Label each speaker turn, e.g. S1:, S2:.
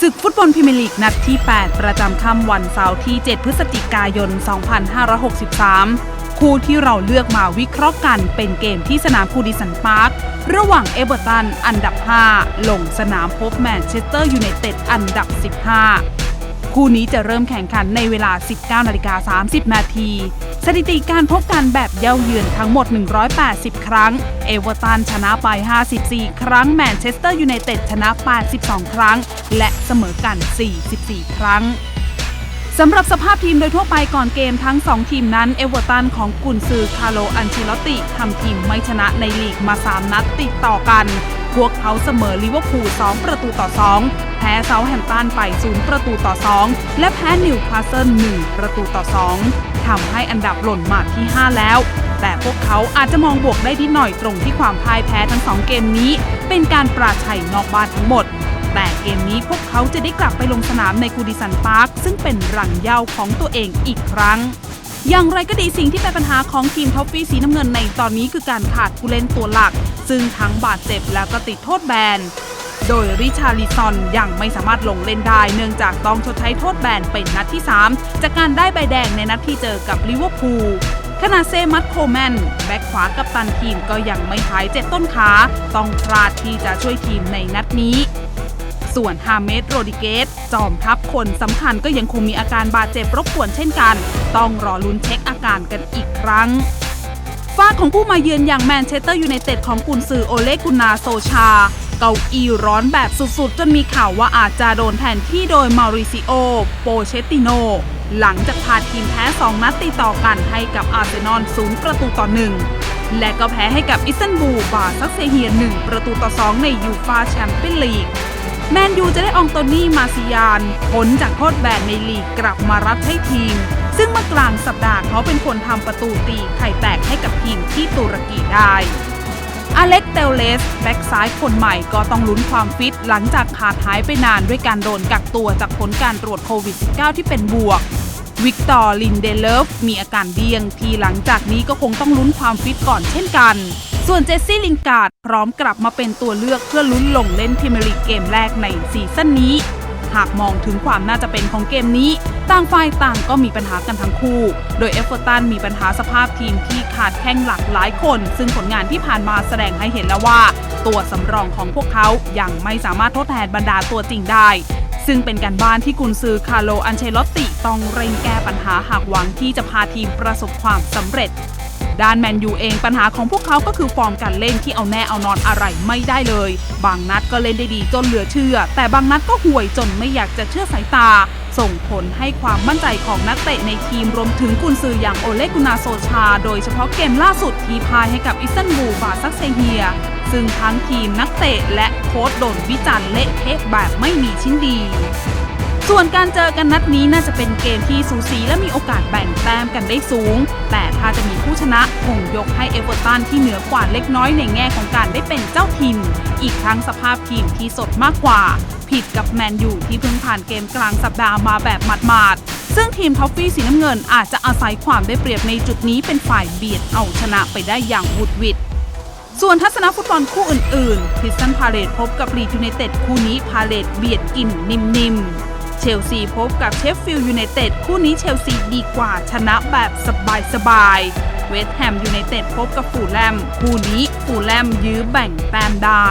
S1: ศึกฟุตบอลพรีเมียร์ลีกนัดที่ 8 ประจำค่ำวันเสาร์ที่ 7 พฤศจิกายน 2563 คู่ที่เราเลือกมาวิเคราะห์กันเป็นเกมที่สนามคูดิสันพาร์ค ระหว่างเอเวอร์ตันอันดับ 5 ลงสนามพบแมนเชสเตอร์ยูไนเต็ดอันดับ 15 คู่นี้จะเริ่มแข่งขันในเวลา 19นาฬิกา30 นาที สถิติการพบกันแบบเย่าเยือนทั้งหมด 180 ครั้ง เอเวอร์ตันชนะไป 54 ครั้ง แมนเชสเตอร์ยูไนเต็ดชนะ 82 ครั้ง และเสมอกัน 44 ครั้งสำหรับสภาพทีมโดยทั่วไปก่อนเกมทั้ง 2 ทีมนั้น เอเวอร์ตันของกุนซือคาร์โลอันเชลติทำทีมไม่ชนะในลีกมา 3 นัดติดต่อกัน พวกเขาเสมอลิเวอร์พูล 2 ประตูต่อ 2 แพ้เซาแฮมป์ตันไป 0 ประตูต่อ 2 และแพ้นิวคาสเซิล 1 ประตูต่อ 2 ทำให้อันดับหล่นมาที่ 5 แล้ว แต่พวกเขาอาจจะมองบวกได้นิดหน่อยตรงที่ความพ่ายแพ้ทั้ง 2 เกมนี้ เป็นการปราชัยนอกบ้านทั้งหมด แต่เกมนี้พวกเขาจะได้กลับไปลงสนามในกูดิสันพาร์คซึ่งเป็นรังเย่าของตัวเองอีกครั้งอย่างไรก็ดีสิ่งที่เป็นปัญหาของทีมท็อฟฟี่สีน้ำเงินในตอนนี้คือการขาดผู้เล่นตัวหลัก ซึ่งทั้งบาดเจ็บแล้วก็ติดโทษแบน โดยริชาริซอนยังไม่สามารถลงเล่นได้ เนื่องจากต้องชดใช้โทษแบนเป็นนัดที่ 3 จากการได้ใบแดงในนัดที่เจอกับลิเวอร์พูลขณะเซมัตโคแมนแบ็กขวากับตันทีมก็ยังไม่หายเจ็บต้นขา ต้องพลาดที่จะช่วยทีมในนัดนี้ ส่วนฮาเมสโรดิเกสจอมทัพคนสำคัญก็ยังคงมีอาการบาดเจ็บรบกวนเช่นกัน ต้องรอลุ้นเช็คอาการกันอีกครั้ง ของผู้มาเยือนอย่างแมนเชสเตอร์ยูไนเต็ดของกุนซือโอเลกุนาโซชา เกาอีร้อนแบบสุดๆ จนมีข่าวว่าอาจจะโดนแทนที่โดยมาริซิโอ โปเชติโน หลังจากพาทีมแพ้ 2 นัดติดต่อกันให้กับอาร์เซนอลศูนย์ประตูต่อหนึ่งและก็แพ้ให้กับอิสตันบูลบาซักเซเฮีย1ประตูต่อ2ในยูฟาแชมเปี้ยนลีกแมนยูจะได้อองโตนี่มาซิยานพ้นจากโทษแบนในลีกกลับมารับใช้ทีม ซึ่งเมื่อกลางสัปดาห์เขาเป็นคนทำประตูตีไข่แตกให้กับทีมที่ตุรกีได้อเล็กเตลเลสแบ็กซ้ายคนใหม่ก็ต้องลุ้นความฟิต หลังจากขาดหายไปนานด้วยการโดนกักตัวจากผลการตรวจโควิด -19 ที่เป็นบวก วิกตอร์ลินเดเลฟมีอาการเดียง ที่หลังจากนี้ก็คงต้องลุ้นความฟิตก่อนเช่นกัน ส่วนเจสซี่ลิงการ์ดพร้อมกลับมาเป็นตัวเลือกเพื่อลุ้นลงเล่นพรีเมียร์ลีกเกมแรกในซีซั่นนี้ หากมองถึงความน่าจะเป็นของเกมนี้ ต่างฝ่ายต่างก็มีปัญหากันทั้งคู่ โดยเอฟเวอร์ตันมีปัญหาสภาพทีมที่ขาดแข้งหลักหลายคน ซึ่งผลงานที่ผ่านมาแสดงให้เห็นแล้วว่า ตัวสำรองของพวกเขายังไม่สามารถทดแทนบรรดาตัวจริงได้ซึ่งเป็นการบ้านที่กุนซือคาร์โลอันเชลอตติ ต้องเร่งแก้ปัญหาหากหวังที่จะพาทีมประสบความสำเร็จ ด้านแมนยูเองปัญหาของพวกเขาก็คือฟอร์มการเล่นที่เอาแน่เอานอนอะไรไม่ได้เลย บางนัดก็เล่นได้ดีจนเหลือเชื่อ แต่บางนัดก็ห่วยจนไม่อยากจะเชื่อสายตา ส่งผลให้ความมั่นใจของนักเตะในทีมรวมถึงกุนซืออย่างโอเลกุนาโซชา โดยเฉพาะเกมล่าสุดที่พายให้กับอิสตันบูลบาซักเซเฮีย ซึ่งทั้งทีมนักเตะและโค้ชโดนวิจารณ์เละเทะแบบไม่มีชิ้นดี ส่วนการเจอกันนัดนี้น่าจะเป็นเกมที่สูสีและมีโอกาสแบ่งแต้มกันได้สูง แต่ถ้าจะมีผู้ชนะคงยกให้เอเวอร์ตันที่เหนือกว่าเล็กน้อยในแง่ของการได้เป็นเจ้าถิ่นอีกทั้งสภาพทีมที่สดมากกว่า ผิดกับแมนยูที่เพิ่งผ่านเกมกลางสัปดาห์มาแบบหมาดๆ ซึ่งทีมท็อฟฟี่สีน้ำเงินอาจจะอาศัยความได้เปรียบในจุดนี้เป็นฝ่ายเบียดเอาชนะไปได้อย่างวุดวิดส่วนทัศนฟุตบอลคู่อื่นๆคริสตันพาเลตพบกับลีดยูไนเต็ดคู่นี้พาเลตเบียดกินนิ่มๆ เชลซีพบกับเชฟฟิลด์ยูไนเต็ดคู่นี้เชลซีดีกว่าชนะแบบสบายๆเวสต์แฮมยูไนเต็ดพบกับฟูลแลมคู่นี้ฟูลแลมยื้อแบ่งแต้มได้